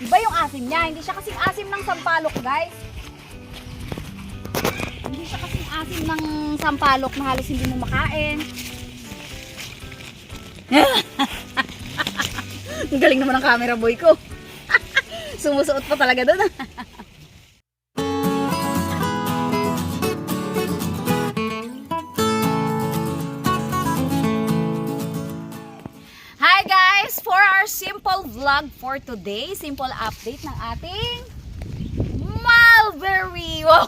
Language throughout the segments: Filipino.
Iba yung asim niya. Hindi siya kasing asim ng sampalok, guys. Hindi siya kasing asim ng sampalok na halos hindi mo makain. Ang galing naman ng camera boy ko. Sumusuot pa talaga doon. For our simple vlog for today, simple update ng ating Mulberry! Wow!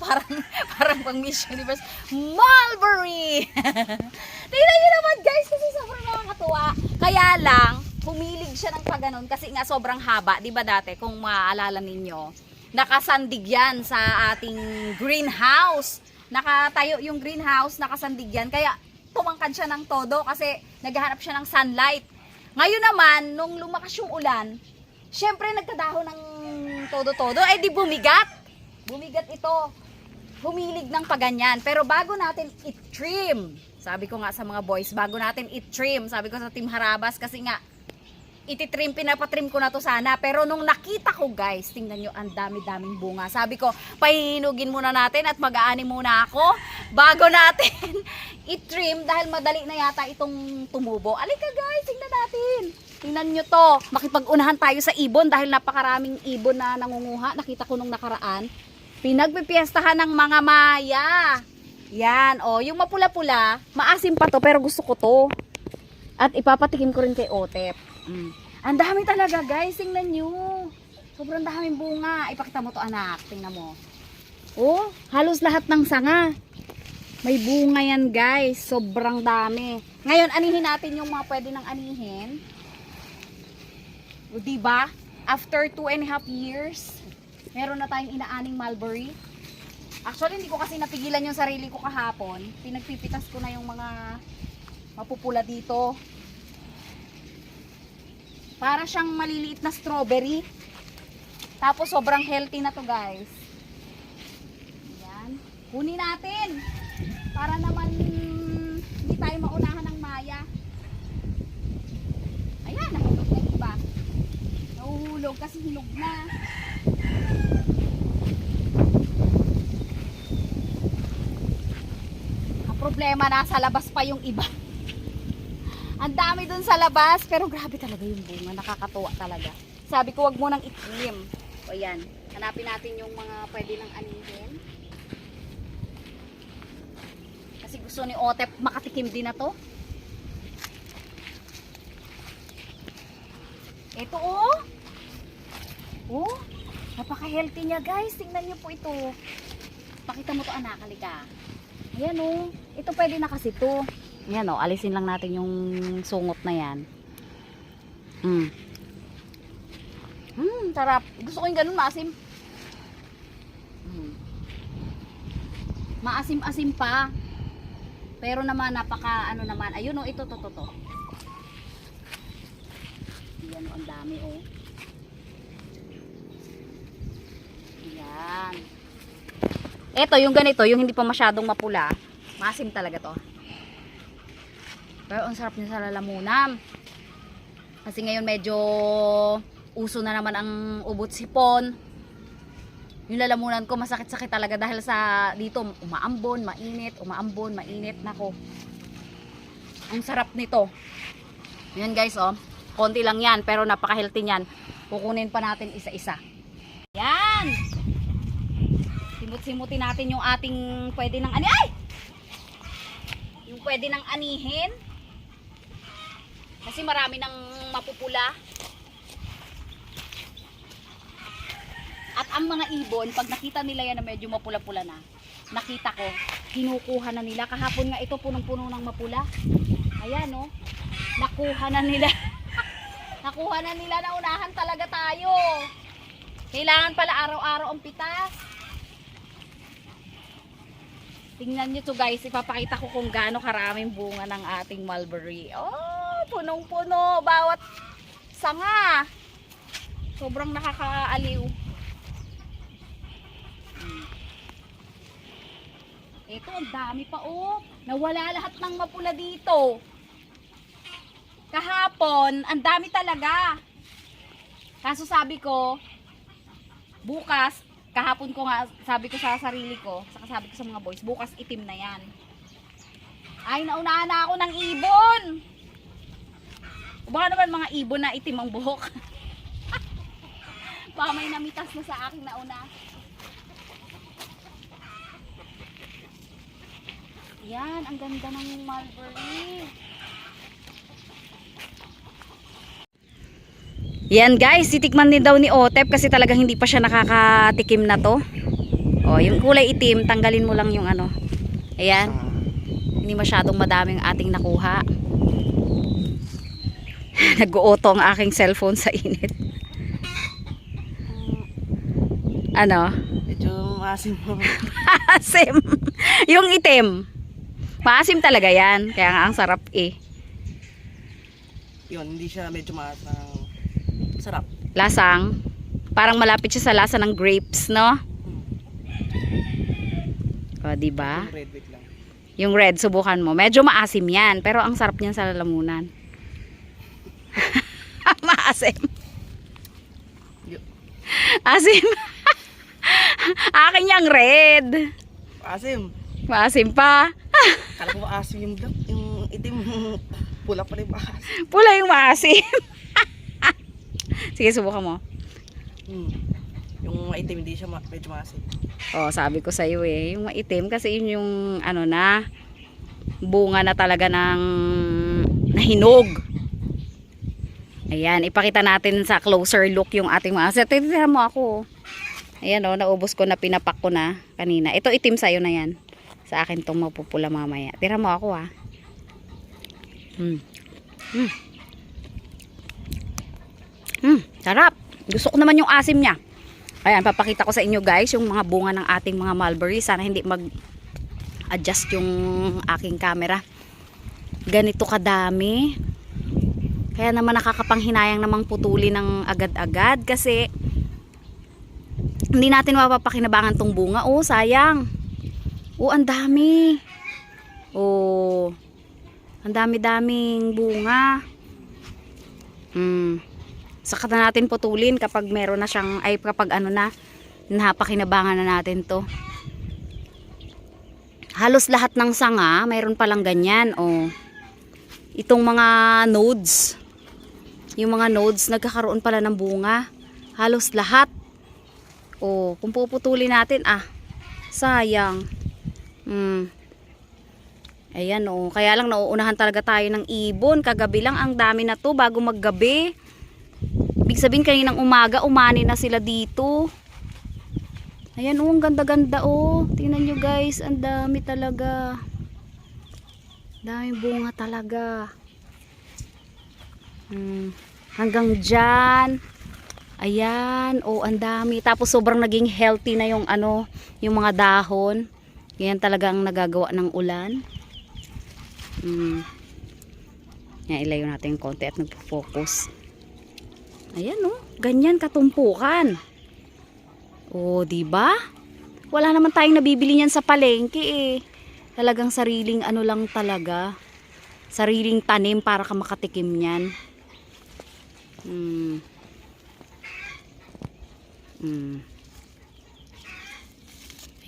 parang, parang pang Miss Universe. Mulberry! Tingnan nyo naman guys kasi sobrang nakakatuwa. Kaya lang, humilig siya ng paganon kasi nga sobrang haba. Ba dati, kung maaalala ninyo, nakasandig yan sa ating greenhouse. Nakatayo yung greenhouse, nakasandig yan. Kaya tumangkad siya ng todo kasi naghahanap siya ng sunlight. Ngayon naman, nung lumakas yung ulan, syempre nagkadahon ng todo-todo, eh di bumigat. Bumigat ito. Humilig ng paganyan. Pero bago natin i-trim, sabi ko nga sa mga boys, bago natin i-trim, sabi ko sa Team Harabas, kasi nga, ititrim, pinapatrim ko na to sana. Pero nung nakita ko guys, tingnan nyo, ang dami-daming bunga. Sabi ko, pahinugin muna natin at mag-aani muna ako bago natin i-trim dahil madali na yata itong tumubo. Alika guys, tingnan natin. Tingnan nyo to. Makipag-unahan tayo sa ibon dahil napakaraming ibon na nangunguha. Nakita ko nung nakaraan. Pinagpipiestahan ng mga maya. Yan, oh, yung mapula-pula, maasim pa to pero gusto ko to. At ipapatikim ko rin kay Otep. Mm. Ang dami talaga guys, tingnan nyo. Sobrang daming bunga. Ipakita mo to anak, tingnan mo. Oh, halos lahat ng sanga. May bunga yan guys, sobrang dami. Ngayon, anihin natin yung mga pwede nang anihin. O, diba? After two and a half years, meron na tayong inaaning mulberry. Actually, hindi ko kasi napigilan yung sarili ko kahapon. Pinagpipitas ko na yung mga mapupula dito. Para siyang maliliit na strawberry. Tapos sobrang healthy na to guys. Ayan. Kunin natin. Para naman hindi tayo maunahan ng maya. Ayan, nahulog na iba. Nahuhulog kasi hinog na. Ang problema nasa labas pa yung iba. Ang dami dun sa labas, pero grabe talaga yung bunga. Nakakatuwa talaga. Sabi ko, wag mo nang itrim. O yan, hanapin natin yung mga pwede nang anihin. Kasi gusto ni Otep makatikim din na to. Ito oh. Oh, napaka-healthy niya guys. Tingnan niyo po ito. Pakita mo to anak, halika. Ayan oh. Ito pwede na kasi to. Ayan oh, alisin lang natin yung sungot na yan. Mm. Hmm, sarap. Gusto ko yung ganun, maasim. Mm. Maasim-asim pa. Pero naman, napaka, ano naman, ayun oh, ito, to, to, to. Ayan oh, ang dami oh. Ayan. Ito, yung ganito, yung hindi pa masyadong mapula. Maasim talaga to. Pero ang sarap niya sa lalamunan. Kasi ngayon medyo uso na naman ang ubot sipon. Yung lalamunan ko masakit-sakit talaga dahil sa dito umaambon, mainit, umaambon, mainit. Nako. Ang sarap nito. Yan guys oh. Konti lang yan pero napaka-healthy niyan. Kukunin pa natin isa-isa. Yan. Simut-simutin natin yung ating pwede ng ani. Ay! Yung pwede ng anihin. Kasi marami ng mapupula. At ang mga ibon, pag nakita nila yan na medyo mapula-pula na, nakita ko, kinukuha na nila. Kahapon nga ito punong-puno ng mapula. Ayan, no? Nakuha na nila. Nakuha na nila na unahan talaga tayo. Kailangan pala araw-araw ang pitas. Tingnan nyo to guys, ipapakita ko kung gaano karaming bunga ng ating mulberry. Oh, punong-puno. Bawat sanga. Sobrang nakakaaliw. Ito, ang dami pa oh. Nawala lahat ng mapula dito. Kahapon, ang dami talaga. Kaso sabi ko, bukas, kahapon ko nga, sabi ko sa sarili ko, saka sabi ko sa mga boys, bukas itim na yan. Ay, naunahan na ako ng ibon! Baka naman mga ibon na itim ang buhok. Baka may namitas na sa aking nauna. Yan, ang ganda ng mulberry. Yan guys, titikman din daw ni Otep kasi talagang hindi pa siya nakakatikim na to. O, yung kulay itim, tanggalin mo lang yung ano. Ayan, hindi masyadong madaming ating nakuha. Nag-uuto ang aking cellphone sa init. Ano? Medyo maasim po. Maasim. yung itim. Maasim talaga yan. Kaya nga ang sarap eh. Yun, hindi siya medyo maasang sarap. Lasang. Parang malapit siya sa lasa ng grapes, no? O, di ba? Yung red wheat lang. Yung red, subukan mo. Medyo maasim yan. Pero ang sarap niyan sa lalamunan. Maasim. Asim. Akin yung red. Asim. Maasim pa. Kala ko maasim yung black. Yung itim. Pula pala yung maasim. Pula yung maasim. Sige, subukan mo. Hmm. Yung maitim hindi siya ma- medyo maasim. Oh, sabi ko sa iyo eh, yung maitim kasi yun yung ano na bunga na talaga ng nahinog. Ayan, ipakita natin sa closer look yung ating mga aset. Titira mo ako. Ayan oh, naubos ko na pinapak ko na kanina. Ito itim sa'yo na yan. Sa akin tong mapupula mamaya. Tira mo ako ah. Hmm. Hmm. Hmm, sarap. Gusto ko naman yung asim niya. Ayan, papakita ko sa inyo guys yung mga bunga ng ating mga mulberry. Sana hindi mag-adjust yung aking camera. Ganito kadami. Kaya naman nakakapanghinayang namang putuli ng agad-agad kasi hindi natin mapapakinabangan tong bunga. Oh, sayang. Oh, ang dami. Oh, ang dami-daming bunga. Hmm saka na natin putulin kapag meron na siyang ay kapag ano na napakinabangan na natin to halos lahat ng sanga mayroon palang ganyan oh. itong mga nodes yung mga nodes nagkakaroon pala ng bunga halos lahat oh, kung puputulin natin ah sayang hmm. ayan oh. kaya lang nauunahan talaga tayo ng ibon kagabi lang ang dami na to bago maggabi Ibig sabihin kaninang umaga, umani na sila dito. Ayan oh, ang ganda-ganda oh. Tingnan nyo guys, ang dami talaga. Daming bunga talaga. Hmm. Hanggang dyan. Ayan, oh, ang dami. Tapos sobrang naging healthy na yung ano, yung mga dahon. Yan talaga ang nagagawa ng ulan. Hmm. Yan, ilayo natin yung konti at nagpo-focus. Ayan oh, ganyan katumpukan. Oh, 'di ba? Wala naman tayong nabibili niyan sa palengke eh. Talagang sariling ano lang talaga. Sariling tanim para ka makatikim niyan. Hmm. Hmm.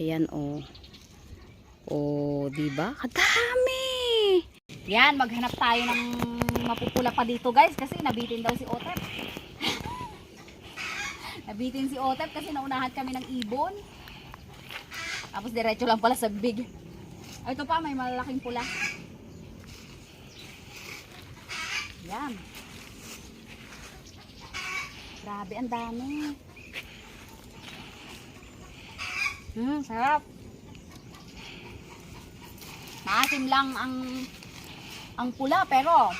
Ayan oh. Oh, 'di ba? Kadami. Yan, maghanap tayo ng mapupula pa dito, guys, kasi nabitin daw si Otep. Nabitin si Otep kasi naunahan kami ng ibon. Tapos diretso lang pala sa big. Ito pa, may malalaking pula. Yan. Grabe, ang dami. Hmm, sarap. Maasim lang ang ang pula pero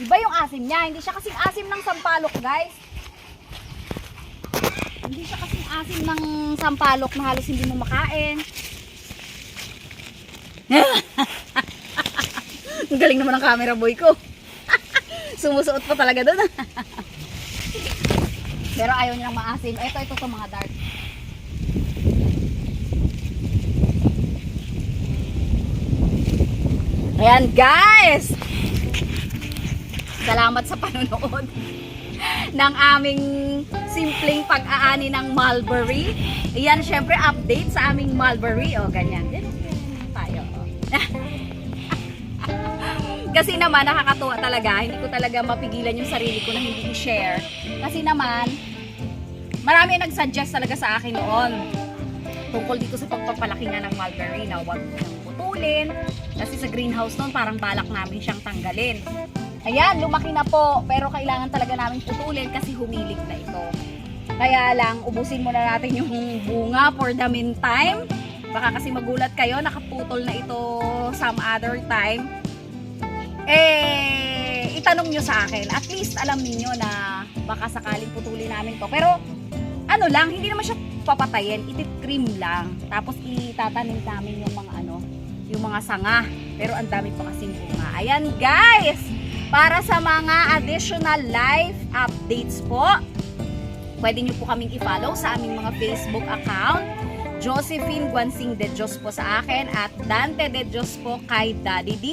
iba yung asim niya. Hindi siya kasing asim ng sampalok, guys. Hindi siya kasing asim ng sampalok na halos hindi mo makain. Ang galing naman ng camera boy ko. Sumusuot pa talaga doon. Pero ayaw niya ng maasim. Ito, ito to mga dark. Ayan guys! Salamat sa panonood. ng aming simpleng pag-aani ng mulberry. Iyan, syempre, update sa aming mulberry. O, ganyan. Ganyan tayo. o. Kasi naman, nakakatuwa talaga. Hindi ko talaga mapigilan yung sarili ko na hindi i-share. Kasi naman, marami ang nag-suggest talaga sa akin noon tungkol dito sa pagpapalaki nga ng mulberry na huwag putulin. Kasi sa greenhouse noon, parang balak namin siyang tanggalin. Ayan, lumaki na po. Pero kailangan talaga namin putulin kasi humilig na ito. Kaya lang, ubusin muna natin yung bunga for the meantime. Baka kasi magulat kayo, nakaputol na ito some other time. Eh, itanong nyo sa akin. At least alam niyo na baka sakaling putulin namin to. Pero, ano lang, hindi naman siya papatayin. Itit-cream lang. Tapos itatanim namin yung mga ano, yung mga sanga. Pero ang dami pa kasing bunga. Ayan guys! Para sa mga additional life updates po, pwede nyo po kaming i-follow sa aming mga Facebook account. Josephine Guansing de Dios po sa akin at Dante de Dios po kay Daddy D.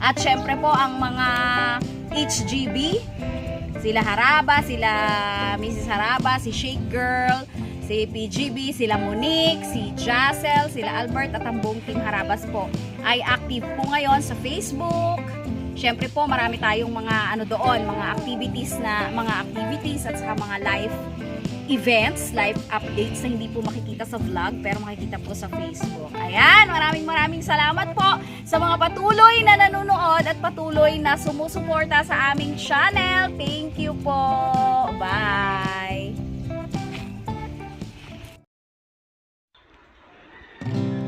At syempre po ang mga HGB, sila Haraba, sila Mrs. Haraba, si Shake Girl, si PGB, sila Monique, si Jassel, sila Albert at ang buong team Harabas po ay active po ngayon sa Facebook. Syempre po marami tayong mga ano doon, mga activities na mga activities at saka mga live events, live updates na hindi po makikita sa vlog pero makikita po sa Facebook. Ayan, maraming maraming salamat po sa mga patuloy na nanonood at patuloy na sumusuporta sa aming channel. Thank you po. Bye.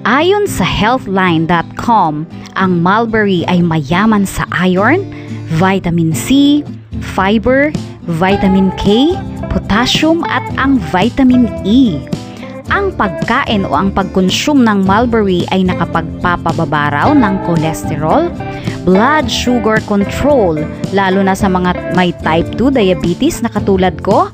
Ayon sa healthline.com, ang mulberry ay mayaman sa iron, vitamin C, fiber, vitamin K, potassium at ang vitamin E. Ang pagkain o ang pagkonsume ng mulberry ay nakapagpapababa raw ng cholesterol, blood sugar control, lalo na sa mga may type 2 diabetes na katulad ko,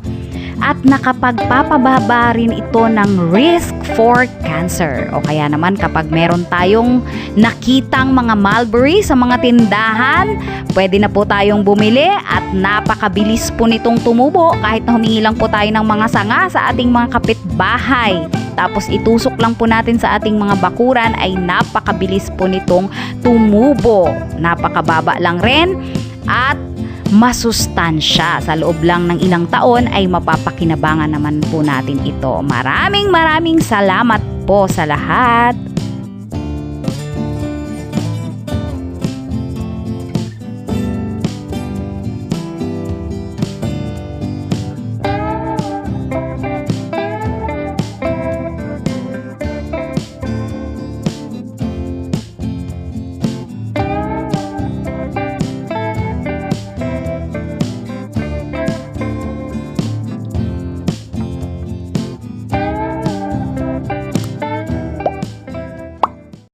at nakapagpapababa rin ito ng risk for cancer. O kaya naman kapag meron tayong nakitang mga mulberry sa mga tindahan, pwede na po tayong bumili at napakabilis po nitong tumubo kahit na humingi lang po tayo ng mga sanga sa ating mga kapitbahay. Tapos itusok lang po natin sa ating mga bakuran ay napakabilis po nitong tumubo. Napakababa lang rin at masustansya. Sa loob lang ng ilang taon ay mapapakinabangan naman po natin ito. Maraming maraming salamat po sa lahat.